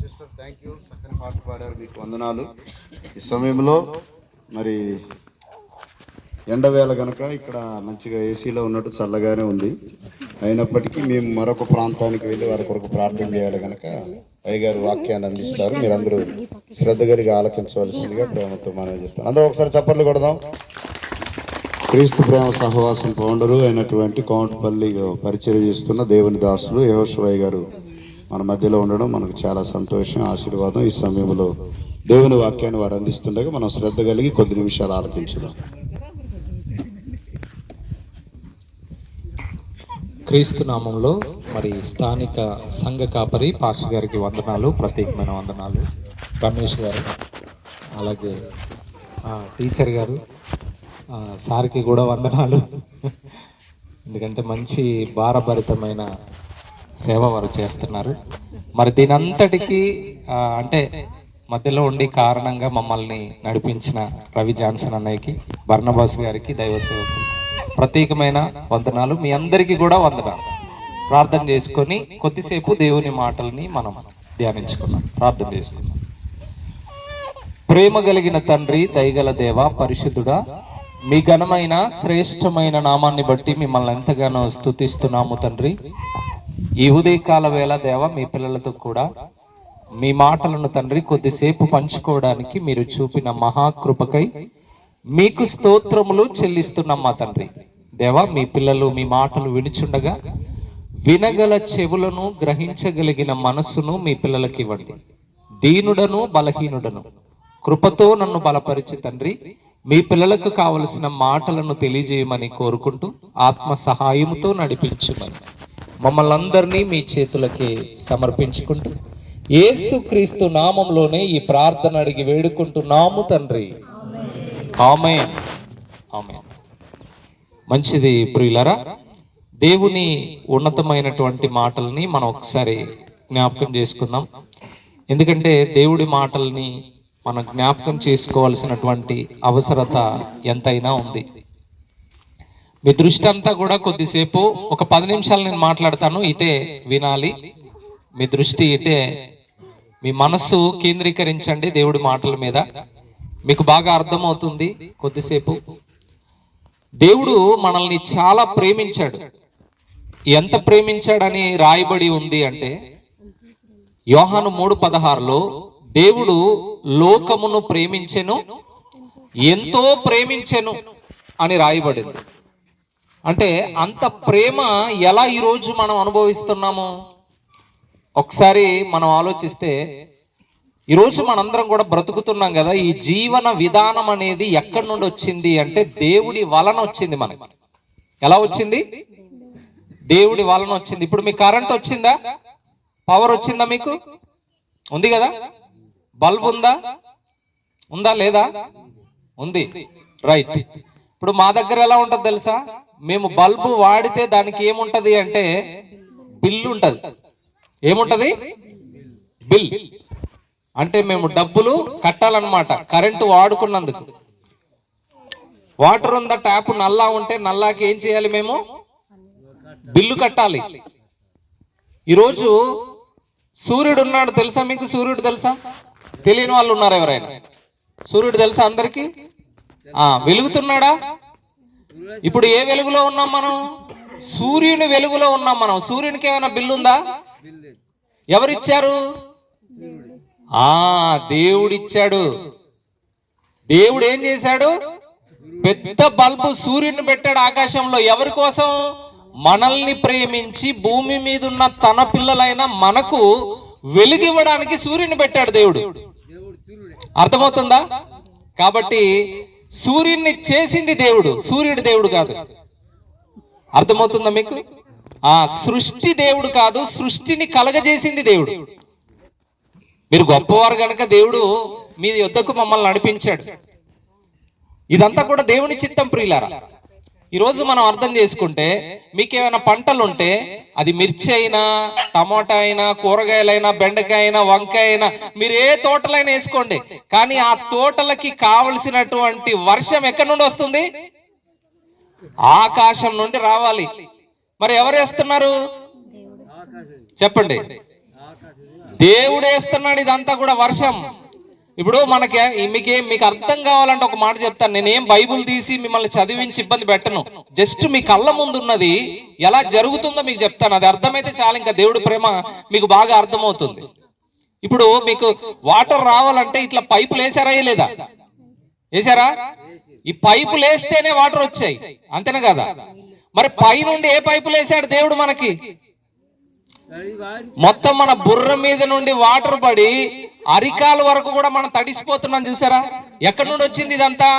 Sister thank you చక్కని పాట పాడారు మీకు వందనాలు. ఈ సమయంలో మరి ఎండవేళ గనక ఇక్కడ మంచిగా ఏసీలో ఉన్నట్టు చల్లగానే ఉంది. అయినప్పటికీ మేము మరొక ప్రాంతానికి వెళ్ళి వారి కొరకు ప్రార్థన చేయాలి గనక అయ్యగారు వాక్యాన్ని అందిస్తారు. మీరందరూ శ్రద్ధ కలిగి ఆలకించవలసిందిగా ప్రేమతో మనవి చేస్తాం. అందరూ ఒకసారి చప్పట్లు కొడదాం. క్రీస్తు ప్రేమ సహవాసం ఫౌండరు అయినటువంటి కౌంటపల్లిలో పరిచయం చేస్తున్న దేవుని దాసులు యహోశివయ్య గారు మన మధ్యలో ఉండడం మనకు చాలా సంతోషం ఆశీర్వాదం. ఈ సమయంలో దేవుని వాక్యాన్ని వారు అందిస్తుండగా మనం శ్రద్ధ కలిగి కొద్ది నిమిషాలు ఆలకించుదాం. క్రీస్తు నామంలో మరి స్థానిక సంఘ కాపరి పాష గారికి వందనాలు ప్రత్యేకమైన వందనాలు. రమేష్ గారు అలాగే టీచర్ గారు సార్కి కూడా వందనాలు. ఎందుకంటే మంచి భారభరితమైన సేవ వారు చేస్తున్నారు. మరి దీనంతటికీ అంటే మధ్యలో ఉండి కారణంగా మమ్మల్ని నడిపించిన రవి జాన్సన్ అన్నయ్యకి బర్ణబాస్ గారికి దైవ సేవకు ప్రత్యేకమైన వందనాలు. మీ అందరికీ కూడా వందనాలు. ప్రార్థన చేసుకొని కొద్దిసేపు దేవుని మాటల్ని మనం ధ్యానించుకున్నాం ప్రార్థన చేసుకున్నాం ప్రేమ కలిగిన తండ్రి దయగల దేవ పరిశుద్ధుడా మీ ఘనమైన శ్రేష్టమైన నామాన్ని బట్టి మిమ్మల్ని ఎంతగానో స్తుతిస్తున్నాము తండ్రి. ఈ ఉదయకాల వేళ దేవ మీ పిల్లలతో కూడా మీ మాటలను తండ్రి కొద్దిసేపు పంచుకోవడానికి మీరు చూపిన మహాకృపకై మీకు స్తోత్రములు చెల్లిస్తున్నాం మా తండ్రి. దేవా మీ పిల్లలు మీ మాటలు వినిచుండగా వినగల చెవులను గ్రహించగలిగిన మనస్సును మీ పిల్లలకి ఇవ్వండి. దీనుడను బలహీనుడను. కృపతో నన్ను బలపరిచి తండ్రి మీ పిల్లలకు కావలసిన మాటలను తెలియజేయమని కోరుకుంటూ ఆత్మ సహాయముతో నడిపించమని. మమ్మల్ని అందరినీ మీ చేతులకి సమర్పించుకుంటూ. ఏసుక్రీస్తు నామంలోనే ఈ ప్రార్థన అడిగి వేడుకుంటున్నాము తండ్రి. ఆమె ఆమె మంచిది ప్రియులరా దేవుని ఉన్నతమైనటువంటి మాటల్ని మనం ఒకసారి జ్ఞాపకం చేసుకుందాం. ఎందుకంటే దేవుడి మాటల్ని మనం జ్ఞాపకం చేసుకోవాల్సినటువంటి అవసరత ఎంతైనా ఉంది. మీ దృష్టి అంతా కూడా కొద్దిసేపు ఒక పది నిమిషాలు నేను మాట్లాడతాను ఇటే వినాలి. మీ దృష్టి ఇటే మీ మనస్సు కేంద్రీకరించండి దేవుడి మాటల మీద. మీకు బాగా అర్థమవుతుంది కొద్దిసేపు. దేవుడు మనల్ని చాలా ప్రేమించాడు. ఎంత ప్రేమించాడని రాయబడి ఉంది అంటే యోహాను మూడు పదహారులో దేవుడు లోకమును ప్రేమించెను ఎంతో ప్రేమించెను అని రాయబడింది. అంటే అంత ప్రేమ ఎలా ఈరోజు మనం అనుభవిస్తున్నాము? ఒకసారి మనం ఆలోచిస్తే ఈరోజు మనందరం కూడా బ్రతుకుతున్నాం కదా ఈ జీవన విధానం అనేది ఎక్కడి నుండి వచ్చింది అంటే దేవుడి వలన వచ్చింది మనకి. ఎలా వచ్చింది? దేవుడి వలన వచ్చింది. ఇప్పుడు మీ కరెంట్ వచ్చిందా? పవర్ వచ్చిందా మీకు? ఉంది కదా? బల్బ్ ఉందా? ఉందా లేదా? ఉంది. రైట్. ఇప్పుడు మా దగ్గర ఎలా ఉంటుంది తెలుసా? మేము బల్బు వాడితే దానికి ఏముంటది అంటే బిల్లు ఉంటది ఏముంటది? బిల్. అంటే మేము డబ్బులు కట్టాలన్నమాట కరెంటు వాడుకున్నందుకు. వాటర్ ఉందా ట్యాప్ నల్లా ఉంటే నల్లాకి ఏం చేయాలి మేము? బిల్లు కట్టాలి. ఈరోజు సూర్యుడు ఉన్నాడు తెలుసా మీకు? సూర్యుడు తెలుసా? తెలియని వాళ్ళు ఉన్నారు ఎవరైనా? సూర్యుడు తెలుసా అందరికీ? ఆ వెలుగుతున్నాడా? ఇప్పుడు ఏ వెలుగులో ఉన్నాం మనం? సూర్యుని వెలుగులో ఉన్నాం మనం. సూర్యునికి ఏమైనా బిల్లు ఉందా? ఎవరిచ్చారు? ఆ దేవుడిచ్చాడు. దేవుడు ఏం చేశాడు? పెద్ద బల్బు సూర్యుని పెట్టాడు ఆకాశంలో. ఎవరి కోసం? మనల్ని ప్రేమించి భూమి మీద ఉన్న తన పిల్లలైన మనకు వెలుగివ్వడానికి సూర్యుని పెట్టాడు దేవుడు. అర్థమవుతుందా? కాబట్టి సూర్యుని చేసింది దేవుడు. సూర్యుడు దేవుడు కాదు. అర్థమవుతుందా మీకు? ఆ సృష్టి దేవుడు కాదు సృష్టిని కలగజేసింది దేవుడు. మీరు గొప్పవారు కనుక దేవుడు మీ యొద్దకు మమ్మల్ని నడిపించాడు. ఇదంతా కూడా దేవుని చిత్తం ప్రియులారా. ఈరోజు మనం అర్థం చేసుకుంటే మీకేమైనా పంటలు ఉంటే అది మిర్చి అయినా టమాటా అయినా కూరగాయలైనా బెండకాయ అయినా వంకాయ అయినా మీరు ఏ తోటలైనా వేసుకోండి. కానీ ఆ తోటలకి కావలసినటువంటి వర్షం ఎక్కడి నుండి వస్తుంది? ఆకాశం నుండి రావాలి. మరి ఎవరు వేస్తున్నారు? చెప్పండి. దేవుడు వేస్తున్నాడు ఇదంతా కూడా వర్షం. ఇప్పుడు మనకి మీకే మీకు అర్థం కావాలంటే ఒక మాట చెప్తాను. నేనేం బైబుల్ తీసి మిమ్మల్ని చదివించి ఇబ్బంది పెట్టను. జస్ట్ మీ కళ్ళ ముందు ఉన్నది ఎలా జరుగుతుందో మీకు చెప్తాను. అది అర్థమైతే చాలు ఇంకా దేవుడి ప్రేమ మీకు బాగా అర్థమవుతుంది. ఇప్పుడు మీకు వాటర్ రావాలంటే ఇట్లా పైపులు వేసారా లేదా వేసారా? ఈ పైపులు వేస్తేనే వాటర్ వచ్చాయి. అంతేనా కదా? మరి పైనుండి ఏ పైపులు వేసాడు దేవుడు మనకి? మొత్తం మన బుర్ర మీద నుండి వాటర్ పడి అరికాల వరకు కూడా మనం తడిసిపోతున్నాం చూసారా? ఎక్కడి నుండి వచ్చింది ఇదంతా?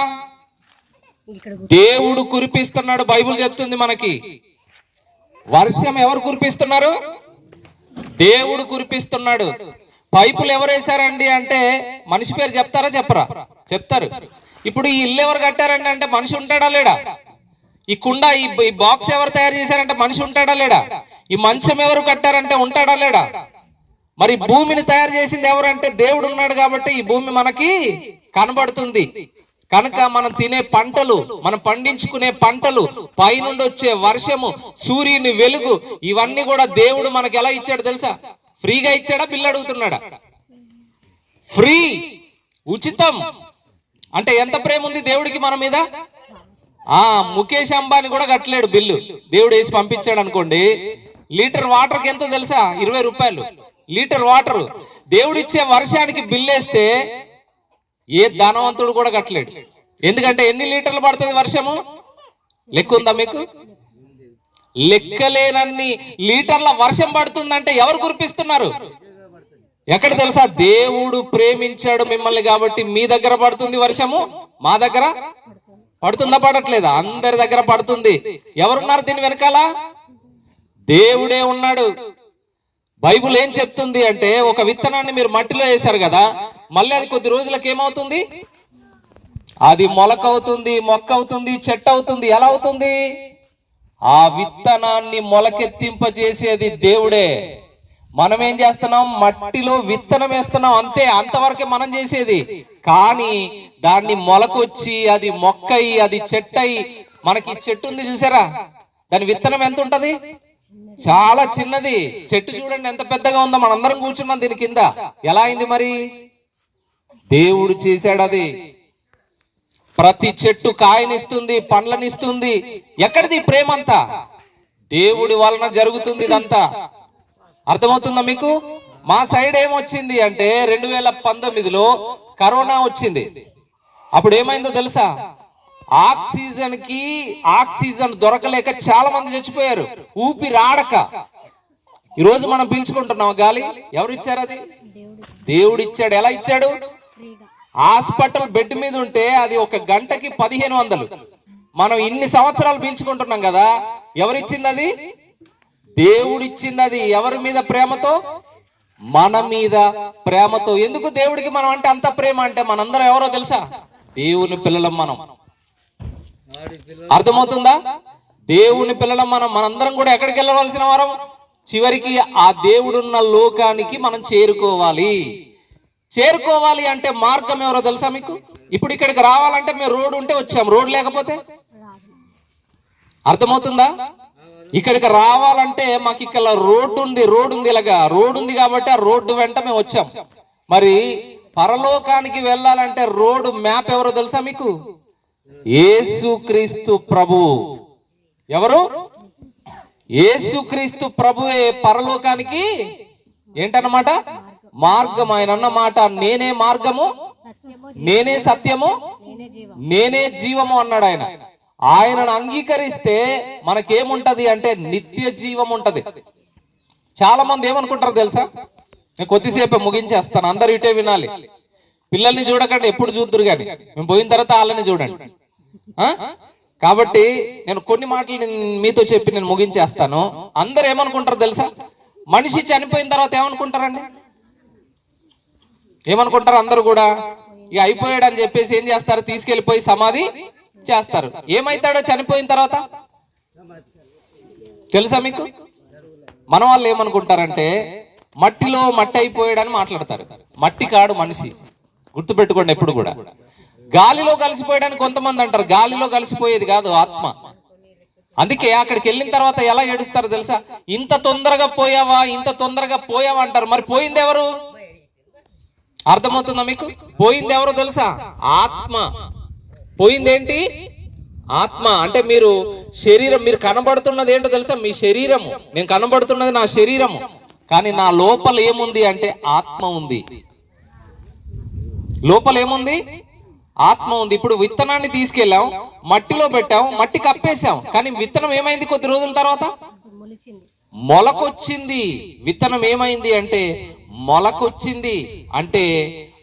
దేవుడు కురిపిస్తున్నాడు బైబిల్ చెప్తుంది మనకి. వర్షం ఎవరు కురిపిస్తున్నారు? దేవుడు కురిపిస్తున్నాడు. పైపులు ఎవరు వేశారండి అంటే మనిషి పేరు చెప్తారా? చెప్పరా? చెప్తారు. ఇప్పుడు ఈ ఇల్లు ఎవరు కట్టారండి అంటే మనిషి ఉంటాడా లేడా? ఈ కుండ ఈ ఈ బాక్స్ ఎవరు తయారు చేశారంటే మనిషి ఉంటాడా లేడా? ఈ మంచం ఎవరు కట్టారంటే ఉంటాడా లేడా? మరి భూమిని తయారు చేసింది ఎవరంటే దేవుడు ఉన్నాడు కాబట్టి ఈ భూమి మనకి కనబడుతుంది. కనుక మనం తినే పంటలు మనం పండించుకునే పంటలు పైనుండి వచ్చే వర్షము సూర్యుని వెలుగు ఇవన్నీ కూడా దేవుడు మనకి ఎలా ఇచ్చాడు తెలుసా? ఫ్రీగా ఇచ్చాడా? బిల్లు అడుగుతున్నాడా? ఫ్రీ ఉచితం. అంటే ఎంత ప్రేమ ఉంది దేవుడికి మన మీద? ఆ ముఖేష్ అంబానీ కూడా కట్టలేడు బిల్లు. దేవుడు వేసి పంపించాడు అనుకోండి. లీటర్ వాటర్కి ఎంత తెలుసా? ఇరవై రూపాయలు. Litre water. దేవుడిచ్చే వర్షానికి బిల్లు వేస్తే ఏ ధనవంతుడు కూడా కట్టలేడు. ఎందుకంటే ఎన్ని లీటర్లు పడుతుంది వర్షము? లెక్క ఉందా మీకు? లెక్కలేనన్ని లీటర్ల వర్షం పడుతుందంటే ఎవరు కురిపిస్తున్నారు? ఎక్కడ తెలుసా? దేవుడు ప్రేమించాడు మిమ్మల్ని కాబట్టి మీ దగ్గర పడుతుంది వర్షము? మా దగ్గర? పడుతుందా పడట్లేదా? అందరి దగ్గర పడుతుంది. ఎవరున్నారు దీని వెనకాల? దేవుడే ఉన్నాడు. బైబుల్ ఏం చెప్తుంది అంటే ఒక విత్తనాన్ని మీరు మట్టిలో వేశారు కదా మళ్ళీ అది కొద్ది రోజులకు ఏమవుతుంది? అది మొలక అవుతుంది మొక్క అవుతుంది చెట్టు అవుతుంది. ఎలా అవుతుంది? ఆ విత్తనాన్ని మొలకెత్తింపజేసేది దేవుడే. మనం ఏం చేస్తున్నాం? మట్టిలో విత్తనం వేస్తున్నాం. అంతే అంతవరకే మనం చేసేది. కానీ దాన్ని మొలకొచ్చి అది మొక్కయి అది చెట్టయి మనకి చెట్టు ఉంది చూసారా? దాని విత్తనం ఎంత ఉంటది? చాలా చిన్నది. చెట్టు చూడండి ఎంత పెద్దగా ఉందో. మనందరం కూర్చున్నాం దీని కింద. ఎలా అయింది మరి? దేవుడు చేశాడు అది ప్రతి చెట్టు కాయనిస్తుంది పండ్లనిస్తుంది. ఎక్కడిది ప్రేమంతా? దేవుడి వలన జరుగుతుంది ఇదంతా. అర్థమవుతుందా మీకు? మా సైడ్ ఏమొచ్చింది అంటే రెండు వేల పంతొమ్మిదిలో కరోనా వచ్చింది. అప్పుడు ఏమైందో తెలుసా? ఆక్సిజన్కి ఆక్సిజన్ దొరకలేక చాలా మంది చచ్చిపోయారు. ఊపి రాడక. ఈ రోజు మనం పీల్చుకుంటున్నాం గాలి. ఎవరు ఇచ్చారు అది? దేవుడు ఇచ్చాడు ఎలా ఇచ్చాడు? హాస్పిటల్ బెడ్ మీద ఉంటే అది ఒక గంటకి పదిహేను వందలు. మనం ఇన్ని సంవత్సరాలు పీల్చుకుంటున్నాం కదా. ఎవరిచ్చింది అది? దేవుడిచ్చింది అది ఎవరి మీద ప్రేమతో? మన మీద ప్రేమతో. ఎందుకు దేవుడికి మనం అంటే అంత ప్రేమ అంటే మనందరం ఎవరో తెలుసా? దేవుని పిల్లలం మనం. అర్థమవుతుందా? దేవుని పిల్లలం మనం. మనందరం కూడా ఎక్కడికి వెళ్ళవలసిన వారం? చివరికి ఆ దేవుడున్న లోకానికి మనం చేరుకోవాలి. చేరుకోవాలి అంటే మార్గం ఎవరో తెలుసా మీకు? ఇప్పుడు ఇక్కడికి రావాలంటే మేము రోడ్డు ఉంటే వచ్చాం. రోడ్ లేకపోతే? అర్థమవుతుందా? ఇక్కడికి రావాలంటే మాకు ఇక్కడ రోడ్డు ఉంది రోడ్డు ఉంది ఇలాగా. రోడ్డు ఉంది కాబట్టి ఆ రోడ్డు వెంట మేము వచ్చాం. మరి పరలోకానికి వెళ్ళాలంటే రోడ్డు మ్యాప్ ఎవరో తెలుసా మీకు? ఏసుక్రీస్తు ప్రభువు ఎవరు? ఏసుక్రీస్తు ప్రభువే పరలోకానికి. ఏంటన్నమాట? మార్గం. ఆయన అన్నమాట నేనే మార్గము నేనే సత్యము నేనే జీవము అన్నాడు ఆయన. ఆయనను అంగీకరిస్తే మనకేముంటది అంటే నిత్య జీవం ఉంటది చాలా మంది ఏమనుకుంటారు తెలుసా? నేను కొద్దిసేపు ముగించేస్తాను అందరు ఇటే వినాలి. పిల్లల్ని చూడకండి ఎప్పుడు చూద్దరు కానీ మేము పోయిన తర్వాత వాళ్ళని చూడండి. కాబట్టి నేను కొన్ని మాటలు మీతో చెప్పి నేను ముగించేస్తాను. అందరు ఏమనుకుంటారు తెలుసా? మనిషి చనిపోయిన తర్వాత ఏమనుకుంటారండి? ఏమనుకుంటారు అందరు కూడా? ఇక అయిపోయాడు అని చెప్పేసి ఏం చేస్తారు? తీసుకెళ్ళిపోయి సమాధి చేస్తారు. ఏమైతాడో చనిపోయిన తర్వాత? తెలుసా మీకు? మన వాళ్ళు ఏమనుకుంటారంటే మట్టిలో మట్టి అయిపోయాడని మాట్లాడతారు. మట్టి కాడు మనిషి. గుర్తుపెట్టుకోండి ఎప్పుడు కూడా. గాలిలో కలిసిపోయాడని కొంతమంది అంటారు. గాలిలో కలిసిపోయేది కాదు ఆత్మ. అందుకే అక్కడికి వెళ్ళిన తర్వాత ఎలా ఏడుస్తారు తెలుసా? ఇంత తొందరగా పోయావా ఇంత తొందరగా పోయావా అంటారు. మరి పోయింది ఎవరు? అర్థమవుతుందా మీకు? పోయింది ఎవరు తెలుసా? ఆత్మ. పోయింది ఏంటి ఆత్మ. అంటే మీరు శరీరం మీరు కనబడుతున్నది ఏంటో తెలుసా? మీ శరీరము. నేను కనబడుతున్నది నా శరీరము. కానీ నా లోపల ఏముంది అంటే ఆత్మ ఉంది. లోపల ఏముంది? ఆత్మ ఉంది. ఇప్పుడు విత్తనాన్ని తీసుకెళ్ళాం మట్టిలో పెట్టాం మట్టి కప్పేశాం. కానీ విత్తనం ఏమైంది కొద్ది రోజుల తర్వాత? మొలకొచ్చింది. విత్తనం ఏమైంది అంటే మొలకొచ్చింది. అంటే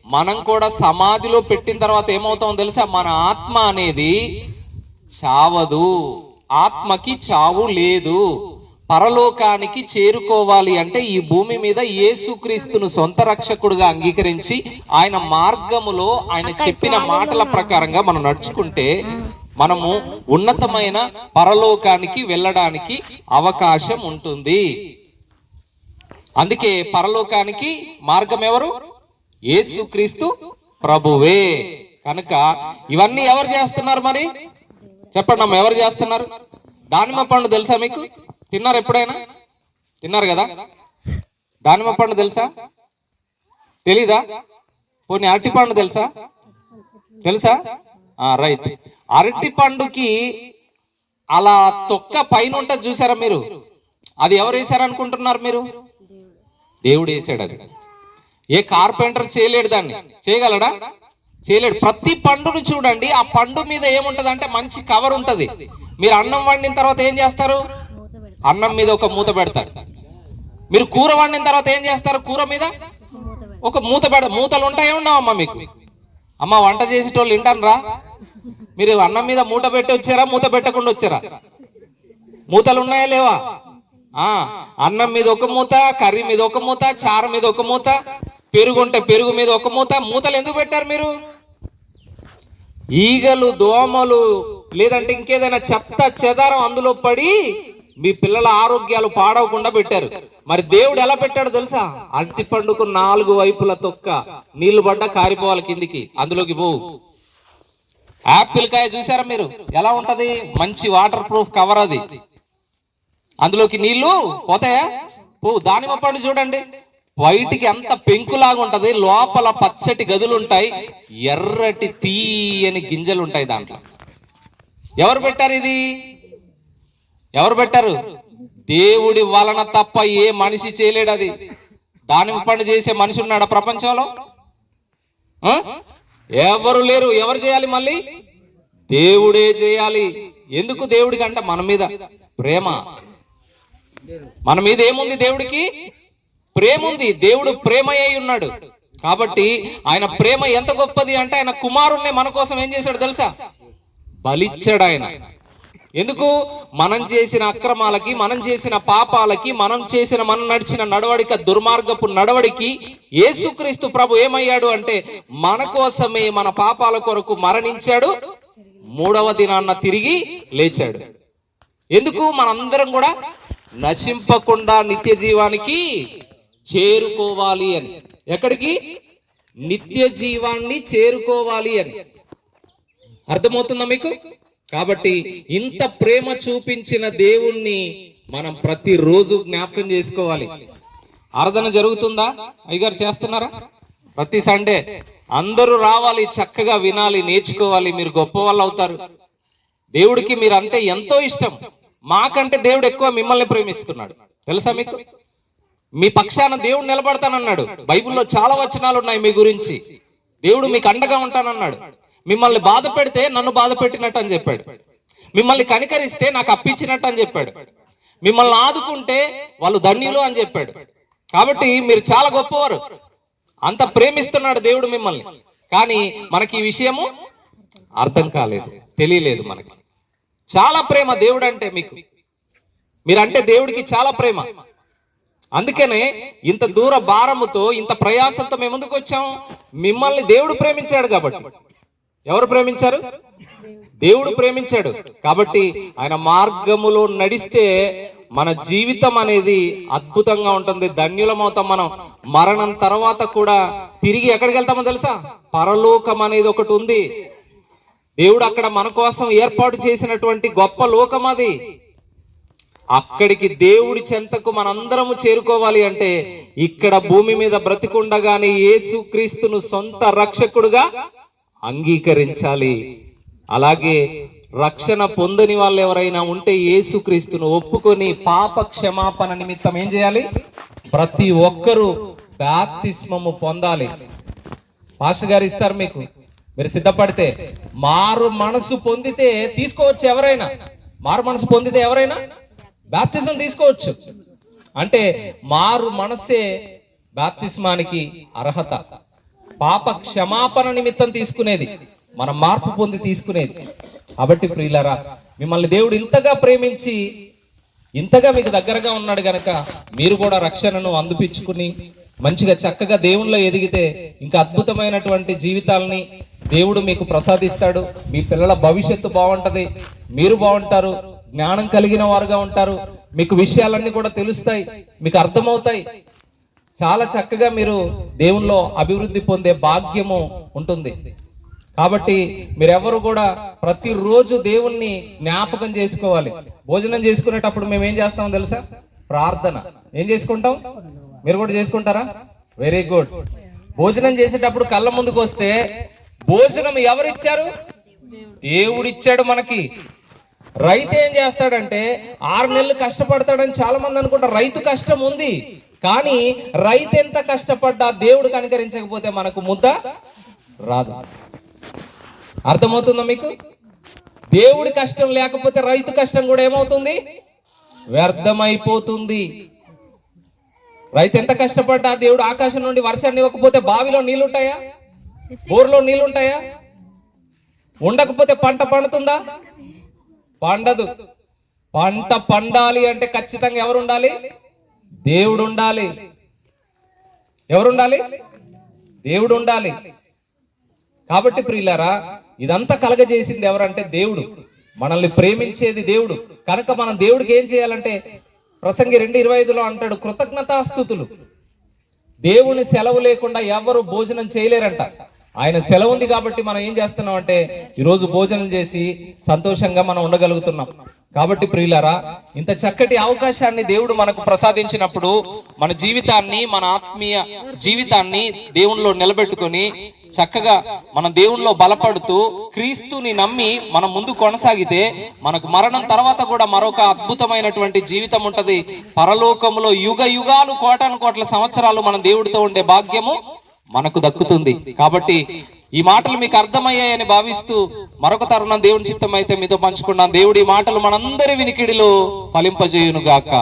మనం కూడా సమాధిలో పెట్టిన తర్వాత ఏమవుతాం తెలుసా? మన ఆత్మ అనేది చావదు. ఆత్మకి చావు లేదు. పరలోకానికి చేరుకోవాలి అంటే ఈ భూమి మీద యేసుక్రీస్తును సొంత రక్షకుడుగా అంగీకరించి ఆయన మార్గములో ఆయన చెప్పిన మాటల ప్రకారంగా మనం నడుచుకుంటే మనము ఉన్నతమైన పరలోకానికి వెళ్ళడానికి అవకాశం ఉంటుంది. అందుకే పరలోకానికి మార్గం ఎవరు? యేసుక్రీస్తు ప్రభువే. కనుక ఇవన్నీ ఎవరు చేస్తున్నారు మరి? చెప్పండి అమ్మ ఎవరు చేస్తున్నారు? దానిమ్మ పండు తెలుసా మీకు? తిన్నారు ఎప్పుడైనా? తిన్నారు కదా? దానిమ్మ పండు తెలుసా? తెలీదా? పోనీ అరటి పండు తెలుసా? తెలుసా? రైట్. అరటి పండుకి అలా తొక్క పైన ఉంటుంది చూసారా మీరు? అది ఎవరు వేసారనుకుంటున్నారు మీరు? దేవుడు వేసాడు అది. ఏ కార్పెంటర్ చేయలేడు దాన్ని. చేయగలడా? చేయలేడు. ప్రతి పండును చూడండి ఆ పండు మీద ఏముంటది అంటే మంచి కవర్ ఉంటది. మీరు అన్నం వండిన తర్వాత ఏం చేస్తారు? అన్నం మీద ఒక మూత పెడతారు. మీరు కూర వండిన తర్వాత ఏం చేస్తారు కూర మీద? ఒక మూత పెడ మూతలు ఉంటాయో ఉండవమ్మా మీకు? అమ్మ వంట చేసేటోళ్ళు వింటాను రా మీరు అన్నం మీద మూట పెట్టి వచ్చారా? మూత పెట్టకుండా వచ్చారా? మూతలు ఉన్నాయా లేవా? అన్నం మీద ఒక మూత కర్రీ మీద ఒక మూత చారు మీద ఒక మూత పెరుగుంటే పెరుగు మీద ఒక మూత మూతలు ఎందుకు పెట్టారు మీరు? ఈగలు దోమలు లేదంటే ఇంకేదైనా చెత్త చెదారం అందులో పడి మీ పిల్లల ఆరోగ్యాలు పాడవకుండా పెట్టారు. మరి దేవుడు ఎలా పెట్టాడు తెలుసా? అరటి పండుకు నాలుగు వైపుల తొక్క నీళ్ళు పడ్డ కారిపోవాలి కిందికి అందులోకి పోవు యాపిల్ కాయ చూసారా మీరు? ఎలా ఉంటది? మంచి వాటర్ ప్రూఫ్ కవర్ అది. అందులోకి నీళ్ళు పోతాయా? పో దానిమ్మ పండు చూడండి. బయటికి అంత పెంకులాగా ఉంటది లోపల పచ్చటి గదులు ఉంటాయి ఎర్రటి తీయని గింజలు ఉంటాయి దాంట్లో. ఎవరు పెట్టారు ఇది? ఎవరు పెట్టారు? దేవుడి వలన తప్ప ఏ మనిషి చేయలేడు అది. దానిమ్మ పండు చేసే మనిషి ఉన్నాడా ప్రపంచంలో? ఆ? ఎవరు లేరు ఎవరు చేయాలి మళ్ళీ? దేవుడే చేయాలి. ఎందుకు దేవుడికి అంటే మన మీద ప్రేమ? మన మీద ఏముంది దేవుడికి? ప్రేమ ఉంది దేవుడు ప్రేమ అయి ఉన్నాడు. కాబట్టి ఆయన ప్రేమ ఎంత గొప్పది అంటే ఆయన కుమారుణ్ణి మన కోసం ఏం చేశాడు తెలుసా? బలిచ్చాడు ఆయన. ఎందుకు? మనం చేసిన అక్రమాలకి మనం చేసిన పాపాలకి మనం చేసిన మనం నడిచిన నడవడిక దుర్మార్గపు నడవడికి యేసుక్రీస్తు ప్రభు ఏమయ్యాడు అంటే మన కోసమే మన పాపాల కొరకు మరణించాడు మూడవ దినాన్న తిరిగి లేచాడు. ఎందుకు? మనందరం కూడా నశింపకుండా నిత్య జీవానికి చేరుకోవాలి అని. ఎక్కడికి? నిత్య జీవాన్ని చేరుకోవాలి అని. అర్థమవుతుందా మీకు? కాబట్టి ఇంత ప్రేమ చూపించిన దేవుణ్ణి మనం ప్రతిరోజు జ్ఞాపకం చేసుకోవాలి. ఆరాధన జరుగుతుందా? అయ్యగారు చేస్తున్నారా? ప్రతి సండే అందరూ రావాలి చక్కగా వినాలి నేర్చుకోవాలి మీరు గొప్ప వాళ్ళు అవుతారు. దేవుడికి మీరు అంటే ఎంతో ఇష్టం. మాకంటే దేవుడు ఎక్కువ మిమ్మల్ని ప్రేమిస్తున్నాడు. తెలుసా మీకు? మీ పక్షాన దేవుడు నిలబడతానన్నాడు. బైబిల్లో చాలా వచనాలు ఉన్నాయి మీ గురించి. దేవుడు మీకు అండగా ఉంటానన్నాడు. మిమ్మల్ని బాధ పెడితే నన్ను బాధ పెట్టినట్టు అని చెప్పాడు. మిమ్మల్ని కనికరిస్తే నాకు అప్పించినట్టు అని చెప్పాడు. మిమ్మల్ని ఆదుకుంటే వాళ్ళు ధన్యులు అని చెప్పాడు. కాబట్టి మీరు చాలా గొప్పవారు. అంత ప్రేమిస్తున్నాడు దేవుడు మిమ్మల్ని. కానీ మనకి ఈ విషయము అర్థం కాలేదు. తెలియలేదు మనకి. చాలా ప్రేమ దేవుడు అంటే మీకు. మీరంటే దేవుడికి చాలా ప్రేమ. అందుకనే ఇంత దూర భారముతో ఇంత ప్రయాసంతో మేము ముందుకు వచ్చాము మిమ్మల్ని దేవుడు ప్రేమించాడు కాబట్టి. ఎవరు ప్రేమించారు? దేవుడు ప్రేమించాడు. కాబట్టి ఆయన మార్గములో నడిస్తే మన జీవితం అనేది అద్భుతంగా ఉంటుంది. ధన్యులమవుతాం మనం. మరణం తర్వాత కూడా తిరిగి ఎక్కడికి వెళ్తామో తెలుసా? పరలోకం అనేది ఒకటి ఉంది. దేవుడు అక్కడ మన కోసం ఏర్పాటు చేసినటువంటి గొప్ప లోకం అది. అక్కడికి దేవుడి చెంతకు మనందరము చేరుకోవాలి అంటే ఇక్కడ భూమి మీద బ్రతికుండగానే యేసు క్రీస్తును సొంత రక్షకుడుగా అంగీకరించాలి. అలాగే రక్షణ పొందని వాళ్ళు ఎవరైనా ఉంటే యేసుక్రీస్తును ఒప్పుకొని పాప క్షమాపణ నిమిత్తం ఏం చేయాలి? ప్రతి ఒక్కరూ బాప్తిస్మము పొందాలి. పాస్టర్ గారు ఇస్తారు మీకు. మీరు సిద్ధపడితే మారు మనసు పొందితే తీసుకోవచ్చు ఎవరైనా. మారు మనసు పొందితే ఎవరైనా? బాప్తిజం తీసుకోవచ్చు. అంటే మారు మనసే బ్యాప్తిస్మానికి అర్హత. పాప క్షమాపణ నిమిత్తం తీసుకునేది. మనం మార్పు పొంది తీసుకునేది. కాబట్టి ప్రియులరా మిమ్మల్ని దేవుడు ఇంతగా ప్రేమించి ఇంతగా మీకు దగ్గరగా ఉన్నాడు గనక మీరు కూడా రక్షణను అందిపించుకుని మంచిగా చక్కగా దేవునిలో ఎదిగితే ఇంకా అద్భుతమైనటువంటి జీవితాలని దేవుడు మీకు ప్రసాదిస్తాడు. మీ పిల్లల భవిష్యత్తు బాగుంటుంది. మీరు బాగుంటారు. జ్ఞానం కలిగిన వారుగా ఉంటారు. మీకు విషయాలన్నీ కూడా తెలుస్తాయి. మీకు అర్థమవుతాయి. చాలా చక్కగా మీరు దేవునిలో అభివృద్ధి పొందే భాగ్యము ఉంటుంది. కాబట్టి మీరెవరు కూడా ప్రతిరోజు దేవుణ్ణి జ్ఞాపకం చేసుకోవాలి. భోజనం చేసుకునేటప్పుడు మేము ఏం చేస్తామో తెలుసా? ప్రార్థన. ఏం చేసుకుంటాం? మీరు కూడా చేసుకుంటారా? వెరీ గుడ్ భోజనం చేసేటప్పుడు కళ్ళ ముందుకు వస్తే భోజనం ఎవరిచ్చారు? దేవుడిచ్చాడు మనకి. రైతు ఏం చేస్తాడంటే ఆరు నెలలు కష్టపడతాడని చాలా మంది అనుకుంటారు రైతు కష్టం ఉంది. కానీ రైతు ఎంత కష్టపడ్డా దేవుడు కనికరించకపోతే మనకు ముద్ద రాదు. అర్థమవుతుందా మీకు? దేవుడి కష్టం లేకపోతే రైతు కష్టం కూడా ఏమవుతుంది? వ్యర్థమైపోతుంది. రైతు ఎంత కష్టపడ్డా దేవుడు ఆకాశం నుండి వర్షాన్ని ఇవ్వకపోతే బావిలో నీళ్ళుంటాయా? బోర్లో నీళ్ళుంటాయా? ఉండకపోతే పంట పండుతుందా? పండదు. పంట పండాలి అంటే ఖచ్చితంగా ఎవరు ఉండాలి దేవుడు ఉండాలి ఎవరు ఉండాలి దేవుడు ఉండాలి కాబట్టి ప్రియులారా ఇదంతా కలగజేసింది ఎవరంటే దేవుడు. మనల్ని ప్రేమించేది దేవుడు. కనుక మనం దేవుడికి ఏం చేయాలంటే ప్రసంగి రెండు ఇరవై ఐదులో అంటాడు కృతజ్ఞతాస్థుతులు. దేవుని సెలవు లేకుండా ఎవరు భోజనం చేయలేరంట. ఆయన సెలవు ఉంది కాబట్టి మనం ఏం చేస్తున్నాం అంటే ఈరోజు భోజనం చేసి సంతోషంగా మనం ఉండగలుగుతున్నాం. కాబట్టి ప్రియులారా ఇంత చక్కటి అవకాశాన్ని దేవుడు మనకు ప్రసాదించినప్పుడు మన జీవితాన్ని మన ఆత్మీయ జీవితాన్ని దేవునిలో నిలబెట్టుకొని చక్కగా మన దేవునిలో బలపడుతూ క్రీస్తుని నమ్మి మనం ముందు కొనసాగితే మనకు మరణం తర్వాత కూడా మరొక అద్భుతమైనటువంటి జీవితం ఉంటుంది. పరలోకములో యుగ యుగాలు కోటాను కోట్ల సంవత్సరాలు మన దేవుడితో ఉండే భాగ్యము మనకు దక్కుతుంది. కాబట్టి ఈ మాటలు మీకు అర్థమయ్యాయని భావిస్తూ మరొక తరుణం దేవుని చిత్తం అయితే మీతో పంచుకున్నాను. దేవుడి మాటలు మనందరి వినికిడిలో ఫలింపజేయును గాక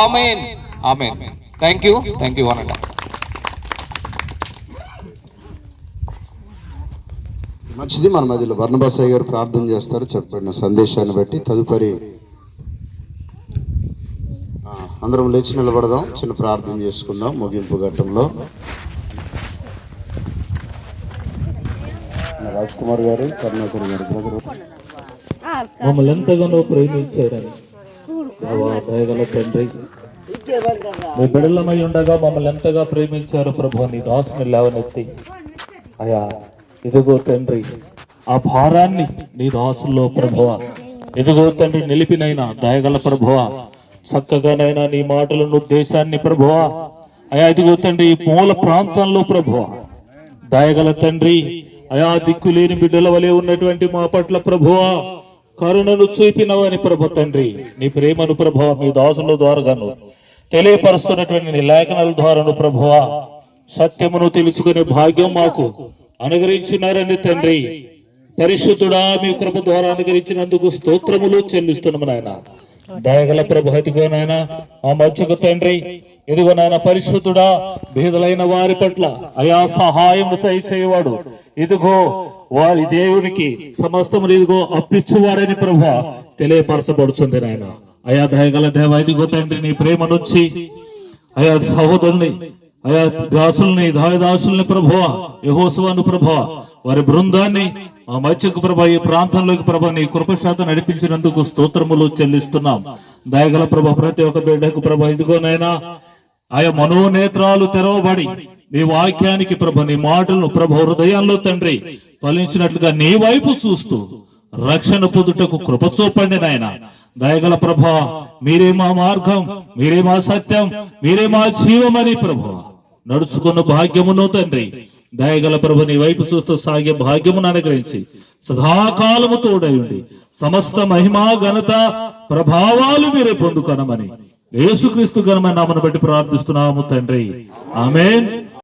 amen. Amen. Thank you thank you అనండి మంచిది మన మధ్యలో వర్ణబాసాయి గారు ప్రార్థన చేస్తారు. చెప్పిన సందేశాన్ని బట్టి తదుపరి అందరం లేచి నిలబడదాం. చిన్న ప్రార్థన చేసుకుందాం ముగింపు ఘట్టంలో. రాజ్ కుమార్ గారు కరుణాకర్ గారు బ్రదర్ మమ్మల్ని ఎంతగానో ప్రేమించారని దయగల తండ్రి. మీ బిడలమై ఉండగా మమ్మల్ని ఎంతగా ప్రేమించారు ప్రభు నీ దాసుని లేవనెత్తి. అయా ఇదిగో తండ్రి ఆ భారాన్ని నీ దాసుల్లో ప్రభువ ఇదిగో తండ్రి నిలిపినైనా దయగల ప్రభువ చక్కగానైనా నీ మాటలను ఉద్దేశాన్ని ప్రభువ అయా ఇదిగో తండ్రి ఈ మూల ప్రాంతంలో ప్రభువ దయగల తండ్రి అయా దిక్కులేని బిడ్డల వలె ఉన్నటువంటి మా పట్ల ప్రభువా కరుణను చూపినవని ప్రభు తండ్రి. నీ ప్రేమను ప్రభు మీ దాసుల ద్వారాను తెలియపరుస్తున్నటువంటి నీ లేఖనాల ద్వారాను ప్రభువా సత్యమును తెలుసుకునే భాగ్యం మాకు అనుగ్రహించినారని తండ్రి. పరిశుద్ధుడా మీ కృప ద్వారా అనుగ్రహించినందుకు స్తోత్రములు చెల్లిస్తున్నాము నాయన. దయగల ప్రభు నాయన మా మధ్యకు తండ్రి. ఇదిగో నాయన పరిశుద్ధుడా భేదలైన వారి పట్ల అయా సహాయము దయచేయవాడు. ఇదిగో వారి దేవునికి సమస్తము ఇదిగో అప్పించువాడని ప్రభు తెలియపరచబడుతుంది నాయన. అయా దయగల దేవ ఇదిగో తండ్రి నీ ప్రేమ నుంచి అయా సహోదరుని అయా దాసుల్ని దాయదాసుల్ని ప్రభువ యహోసవాను ప్రభువ వారి బృందాన్ని ఆ మత్స్యకు ప్రభ ఈ ప్రాంతంలోకి ప్రభ నీ కృపశాత నడిపించినందుకు స్తోత్రములు చెల్లిస్తున్నాం. దయగల ప్రభ ప్రతి ఒక్క బిడ్డకు ప్రభ ఇదిగోనైనా ఆయా మనోనేత్రాలు తెరవబడి నీ వాక్యానికి ప్రభ నీ మాటలను ప్రభ హృదయాల్లో తండ్రి ఫలించినట్లుగా నీ వైపు చూస్తూ రక్షణ పొందుటకు కృప చూపండి నాయన. దయగల ప్రభా మీరే మా మార్గం మీరే మా సత్యం మీరే మా జీవమని ప్రభా. నడుచుకున్న భాగ్యమును తండ్రి దయగల ప్రభు నీ వైపు చూస్తూ సాగే భాగ్యమును అనుగ్రహించి సదాకాలము తోడయుండి సమస్త మహిమా ఘనత ప్రభావాలు మీరే పొందుకొనమని. యేసుక్రీస్తు ఘనమైన నామను బట్టి ప్రార్థిస్తున్నాము తండ్రి. ఆమె